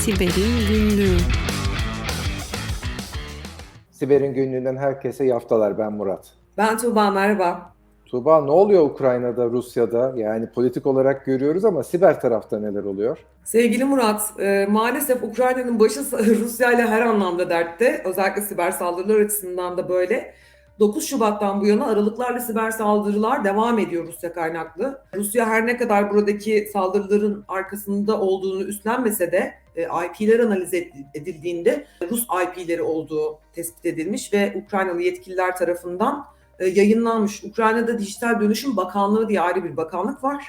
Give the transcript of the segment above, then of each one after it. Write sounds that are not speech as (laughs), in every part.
Siber'in Günlüğü Siber'in günlüğünden herkese yaftalar. Ben Murat. Ben Tuğba, merhaba. Tuğba ne oluyor Ukrayna'da, Rusya'da? Yani politik olarak görüyoruz ama siber tarafta neler oluyor? Sevgili Murat, e, maalesef Ukrayna'nın başı (laughs) Rusya ile her anlamda dertte. Özellikle siber saldırılar açısından da böyle. 9 Şubat'tan bu yana aralıklarla siber saldırılar devam ediyor Rusya kaynaklı. Rusya her ne kadar buradaki saldırıların arkasında olduğunu üstlenmese de IP'ler analiz edildiğinde Rus IP'leri olduğu tespit edilmiş ve Ukraynalı yetkililer tarafından e, yayınlanmış. Ukrayna'da Dijital Dönüşüm Bakanlığı diye ayrı bir bakanlık var.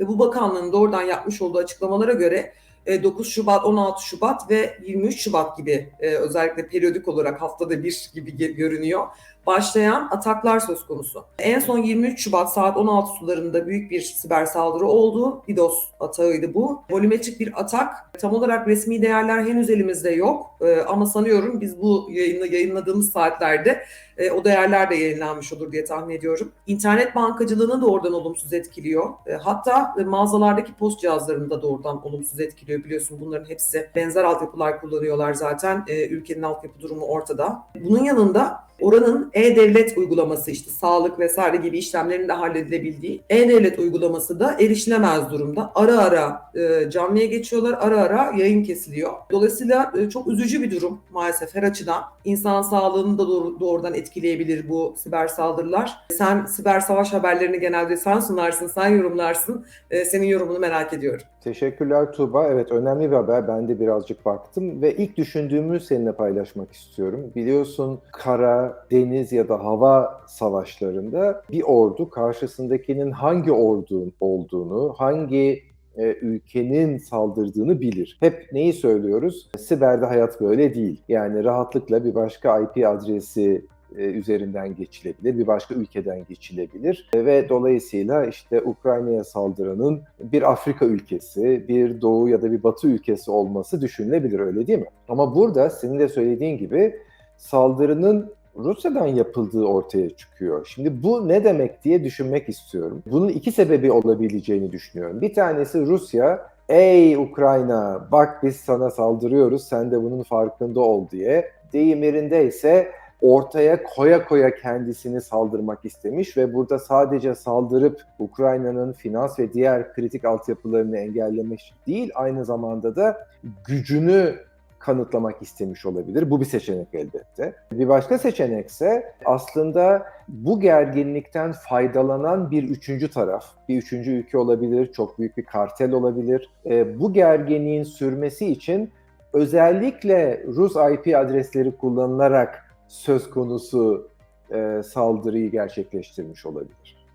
Ve bu bakanlığın doğrudan yapmış olduğu açıklamalara göre 9 Şubat, 16 Şubat ve 23 Şubat gibi e, özellikle periyodik olarak haftada bir gibi görünüyor başlayan ataklar söz konusu. En son 23 Şubat saat 16 sularında büyük bir siber saldırı oldu. DDoS atağıydı bu. Volümetrik bir atak. Tam olarak resmi değerler henüz elimizde yok. Ee, ama sanıyorum biz bu yayını yayınladığımız saatlerde e, o değerler de yayınlanmış olur diye tahmin ediyorum. İnternet bankacılığını doğrudan olumsuz etkiliyor. E, hatta e, mağazalardaki post cihazlarını da doğrudan olumsuz etkiliyor. Biliyorsun bunların hepsi benzer altyapılar kullanıyorlar zaten. E, ülkenin altyapı durumu ortada. Bunun yanında oranın e-devlet uygulaması işte sağlık vesaire gibi işlemlerin de halledilebildiği e-devlet uygulaması da erişilemez durumda. Ara ara e, canlıya geçiyorlar, ara ara yayın kesiliyor. Dolayısıyla e, çok üzücü bir durum maalesef her açıdan. İnsan sağlığını da doğru, doğrudan etkileyebilir bu siber saldırılar. Sen siber savaş haberlerini genelde sen sunarsın, sen yorumlarsın. E, senin yorumunu merak ediyorum. Teşekkürler Tuğba. Evet önemli bir haber. Ben de birazcık baktım ve ilk düşündüğümü seninle paylaşmak istiyorum. Biliyorsun kara, deniz ya da hava savaşlarında bir ordu karşısındakinin hangi ordunun olduğunu, hangi e, ülkenin saldırdığını bilir. Hep neyi söylüyoruz? Siberde hayat böyle değil. Yani rahatlıkla bir başka IP adresi e, üzerinden geçilebilir, bir başka ülkeden geçilebilir e, ve dolayısıyla işte Ukrayna'ya saldıranın bir Afrika ülkesi, bir Doğu ya da bir Batı ülkesi olması düşünülebilir öyle değil mi? Ama burada senin de söylediğin gibi saldırının Rusya'dan yapıldığı ortaya çıkıyor. Şimdi bu ne demek diye düşünmek istiyorum. Bunun iki sebebi olabileceğini düşünüyorum. Bir tanesi Rusya, ey Ukrayna bak biz sana saldırıyoruz sen de bunun farkında ol diye. Deyim yerinde ise ortaya koya koya kendisini saldırmak istemiş ve burada sadece saldırıp Ukrayna'nın finans ve diğer kritik altyapılarını engellemek değil aynı zamanda da gücünü kanıtlamak istemiş olabilir. Bu bir seçenek elbette. Bir başka seçenek ise aslında bu gerginlikten faydalanan bir üçüncü taraf, bir üçüncü ülke olabilir, çok büyük bir kartel olabilir. E, bu gerginliğin sürmesi için özellikle Rus IP adresleri kullanılarak söz konusu e, saldırıyı gerçekleştirmiş olabilir.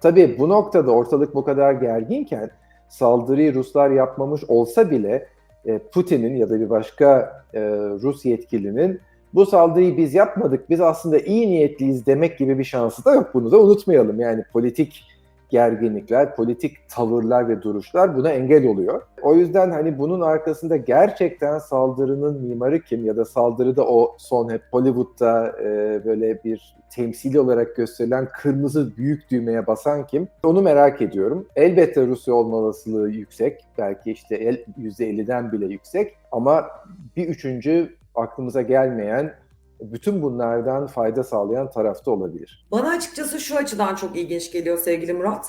Tabii bu noktada ortalık bu kadar gerginken saldırıyı Ruslar yapmamış olsa bile e, Putin'in ya da bir başka e, Rus yetkilinin bu saldırıyı biz yapmadık, biz aslında iyi niyetliyiz demek gibi bir şansı da yok. Bunu da unutmayalım. Yani politik gerginlikler, politik tavırlar ve duruşlar buna engel oluyor. O yüzden hani bunun arkasında gerçekten saldırının mimarı kim ya da saldırıda o son hep Hollywood'da e, böyle bir temsili olarak gösterilen kırmızı büyük düğmeye basan kim? Onu merak ediyorum. Elbette Rusya olma olasılığı yüksek. Belki işte %50'den bile yüksek. Ama bir üçüncü aklımıza gelmeyen bütün bunlardan fayda sağlayan tarafta olabilir. Bana açıkçası şu açıdan çok ilginç geliyor sevgili Murat.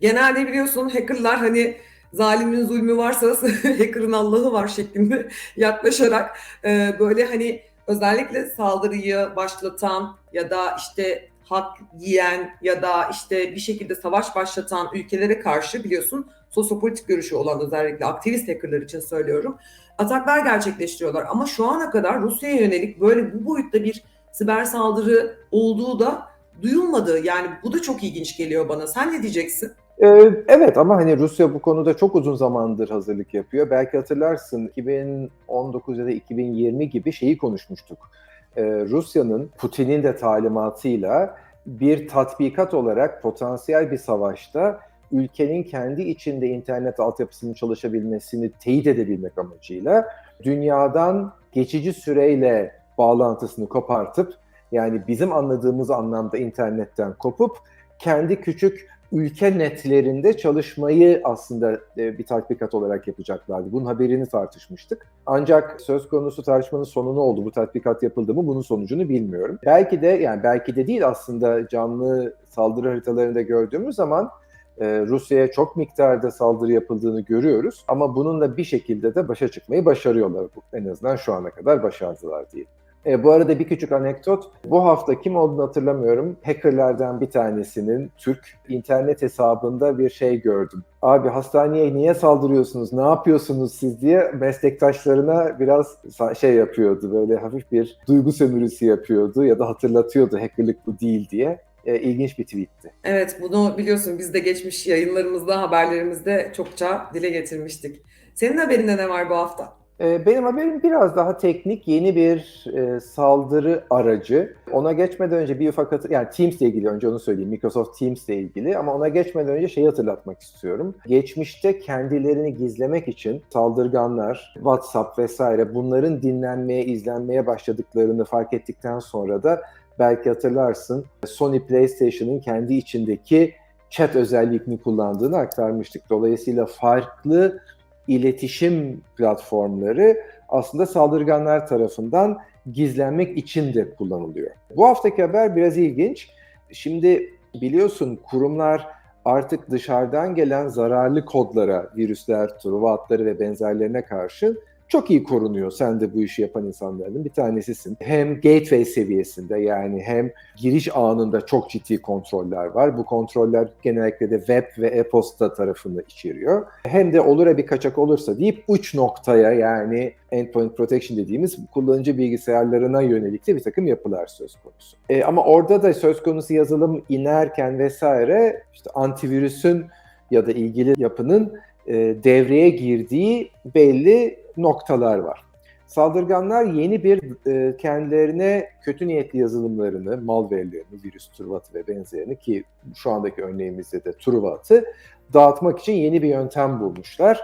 Genelde biliyorsun hackerlar hani zalimin zulmü varsa (laughs) hacker'ın Allah'ı var şeklinde yaklaşarak e, böyle hani özellikle saldırıyı başlatan ya da işte hak yiyen ya da işte bir şekilde savaş başlatan ülkelere karşı biliyorsun sosyopolitik görüşü olan özellikle aktivist hackerlar için söylüyorum ataklar gerçekleştiriyorlar. Ama şu ana kadar Rusya'ya yönelik böyle bu boyutta bir siber saldırı olduğu da duyulmadı. Yani bu da çok ilginç geliyor bana. Sen ne diyeceksin? Ee, evet ama hani Rusya bu konuda çok uzun zamandır hazırlık yapıyor. Belki hatırlarsın 2019 ya da 2020 gibi şeyi konuşmuştuk. Ee, Rusya'nın Putin'in de talimatıyla bir tatbikat olarak potansiyel bir savaşta ülkenin kendi içinde internet altyapısının çalışabilmesini teyit edebilmek amacıyla dünyadan geçici süreyle bağlantısını kopartıp yani bizim anladığımız anlamda internetten kopup kendi küçük ülke netlerinde çalışmayı aslında e, bir tatbikat olarak yapacaklardı. Bunun haberini tartışmıştık. Ancak söz konusu tartışmanın sonu ne oldu? Bu tatbikat yapıldı mı? Bunun sonucunu bilmiyorum. Belki de yani belki de değil aslında canlı saldırı haritalarında gördüğümüz zaman e, Rusya'ya çok miktarda saldırı yapıldığını görüyoruz. Ama bununla bir şekilde de başa çıkmayı başarıyorlar. En azından şu ana kadar başardılar diye. E, bu arada bir küçük anekdot. Bu hafta kim olduğunu hatırlamıyorum. Hackerlerden bir tanesinin Türk internet hesabında bir şey gördüm. Abi hastaneye niye saldırıyorsunuz, ne yapıyorsunuz siz diye meslektaşlarına biraz şey yapıyordu. Böyle hafif bir duygu sömürüsü yapıyordu ya da hatırlatıyordu hackerlık bu değil diye. E, ilginç bir tweetti. Evet bunu biliyorsun biz de geçmiş yayınlarımızda, haberlerimizde çokça dile getirmiştik. Senin haberinde ne var bu hafta? Benim haberim biraz daha teknik, yeni bir e, saldırı aracı. Ona geçmeden önce bir ufak hatır, yani Teams ile ilgili önce onu söyleyeyim, Microsoft Teams ile ilgili ama ona geçmeden önce şeyi hatırlatmak istiyorum. Geçmişte kendilerini gizlemek için saldırganlar, WhatsApp vesaire bunların dinlenmeye, izlenmeye başladıklarını fark ettikten sonra da belki hatırlarsın Sony PlayStation'ın kendi içindeki chat özelliğini kullandığını aktarmıştık. Dolayısıyla farklı iletişim platformları aslında saldırganlar tarafından gizlenmek için de kullanılıyor. Bu haftaki haber biraz ilginç. Şimdi biliyorsun kurumlar artık dışarıdan gelen zararlı kodlara, virüsler, truva hatları ve benzerlerine karşı çok iyi korunuyor. Sen de bu işi yapan insanlardan bir tanesisin. Hem gateway seviyesinde yani hem giriş anında çok ciddi kontroller var. Bu kontroller genellikle de web ve e-posta tarafını içeriyor. Hem de olur bir kaçak olursa deyip uç noktaya yani endpoint protection dediğimiz kullanıcı bilgisayarlarına yönelik de bir takım yapılar söz konusu. E, ama orada da söz konusu yazılım inerken vesaire işte antivirüsün ya da ilgili yapının e, devreye girdiği belli noktalar var. Saldırganlar yeni bir e, kendilerine kötü niyetli yazılımlarını, malwarelerini, virüs, turvatı ve benzerini ki şu andaki örneğimizde de turvatı dağıtmak için yeni bir yöntem bulmuşlar.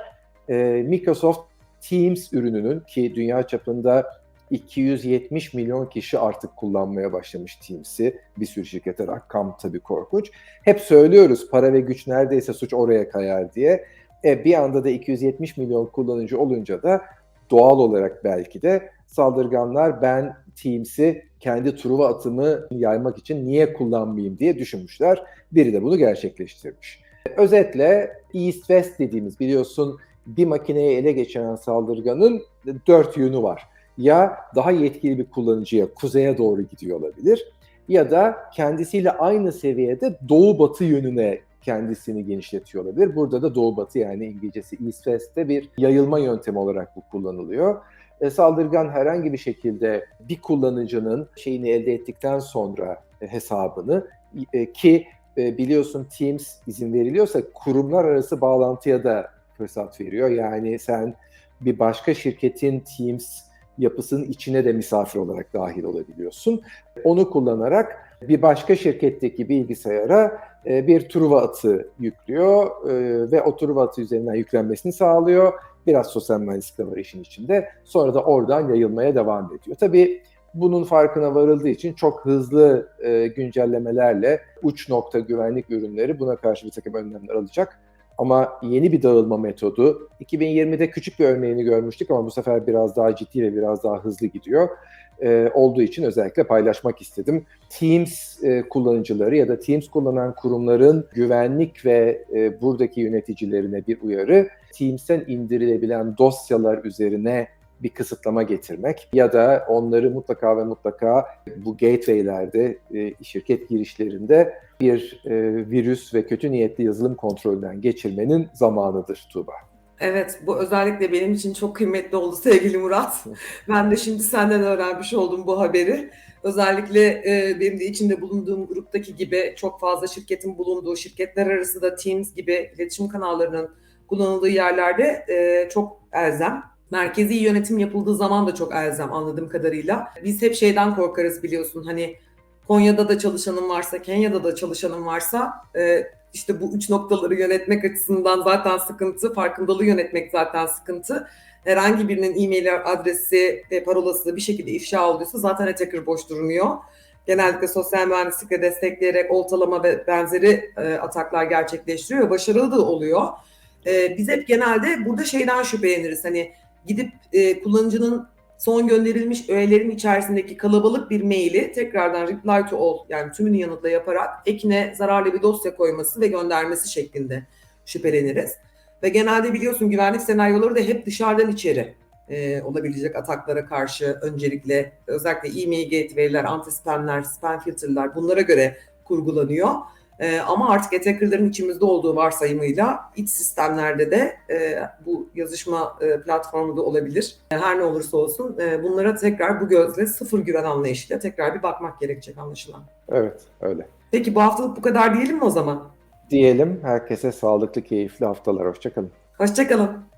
E, Microsoft Teams ürününün ki dünya çapında 270 milyon kişi artık kullanmaya başlamış Teams'i. Bir sürü şirkete rakam tabii korkunç. Hep söylüyoruz para ve güç neredeyse suç oraya kayar diye. E, bir anda da 270 milyon kullanıcı olunca da doğal olarak belki de saldırganlar ben Teams'i kendi Truva atımı yaymak için niye kullanmayayım diye düşünmüşler. Biri de bunu gerçekleştirmiş. Özetle East-West dediğimiz biliyorsun bir makineyi ele geçiren saldırganın dört yönü var. Ya daha yetkili bir kullanıcıya kuzeye doğru gidiyor olabilir ya da kendisiyle aynı seviyede doğu batı yönüne kendisini genişletiyor olabilir. Burada da doğu batı yani İngilizcesi East West'te bir yayılma yöntemi olarak bu kullanılıyor. E, saldırgan herhangi bir şekilde bir kullanıcının şeyini elde ettikten sonra e, hesabını e, ki e, biliyorsun Teams izin veriliyorsa kurumlar arası bağlantıya da fırsat veriyor. Yani sen bir başka şirketin Teams yapısının içine de misafir olarak dahil olabiliyorsun. Onu kullanarak bir başka şirketteki bilgisayara e, bir Truva atı yüklüyor e, ve o Truva atı üzerinden yüklenmesini sağlıyor. Biraz sosyal mühendislik de var işin içinde. Sonra da oradan yayılmaya devam ediyor. Tabii bunun farkına varıldığı için çok hızlı e, güncellemelerle uç nokta güvenlik ürünleri buna karşı bir takım önlemler alacak. Ama yeni bir dağılma metodu. 2020'de küçük bir örneğini görmüştük ama bu sefer biraz daha ciddi ve biraz daha hızlı gidiyor e, olduğu için özellikle paylaşmak istedim. Teams e, kullanıcıları ya da Teams kullanan kurumların güvenlik ve e, buradaki yöneticilerine bir uyarı. Teams'ten indirilebilen dosyalar üzerine bir kısıtlama getirmek ya da onları mutlaka ve mutlaka bu gateway'lerde, e, şirket girişlerinde bir e, virüs ve kötü niyetli yazılım kontrolünden geçirmenin zamanıdır Tuğba. Evet, bu özellikle benim için çok kıymetli oldu sevgili Murat. Ben de şimdi senden öğrenmiş oldum bu haberi. Özellikle e, benim de içinde bulunduğum gruptaki gibi çok fazla şirketin bulunduğu, şirketler arası da Teams gibi iletişim kanallarının kullanıldığı yerlerde e, çok elzem. Merkezi yönetim yapıldığı zaman da çok elzem anladığım kadarıyla. Biz hep şeyden korkarız biliyorsun hani Konya'da da çalışanın varsa, Kenya'da da çalışanın varsa e, işte bu üç noktaları yönetmek açısından zaten sıkıntı, farkındalığı yönetmek zaten sıkıntı. Herhangi birinin e-mail adresi ve parolası bir şekilde ifşa olduysa zaten attacker boş durmuyor. genellikle sosyal mühendislikle destekleyerek oltalama ve benzeri e, ataklar gerçekleştiriyor ve başarılı da oluyor. E, biz hep genelde burada şeyden şüpheleniriz. Hani gidip e, kullanıcının son gönderilmiş öğelerin içerisindeki kalabalık bir maili tekrardan reply to all yani tümünü yanıtla yaparak ekine zararlı bir dosya koyması ve göndermesi şeklinde şüpheleniriz. Ve genelde biliyorsun güvenlik senaryoları da hep dışarıdan içeri e, olabilecek ataklara karşı öncelikle özellikle e-mail gateway'ler, anti-spamler, spam filterler bunlara göre kurgulanıyor. E, ama artık attacker'ların içimizde olduğu varsayımıyla iç sistemlerde de e, bu yazışma e, platformu da olabilir. E, her ne olursa olsun e, bunlara tekrar bu gözle sıfır güven anlayışıyla tekrar bir bakmak gerekecek anlaşılan. Evet, öyle. Peki bu haftalık bu kadar diyelim mi o zaman? Diyelim herkese sağlıklı, keyifli haftalar. Hoşçakalın. Hoşçakalın.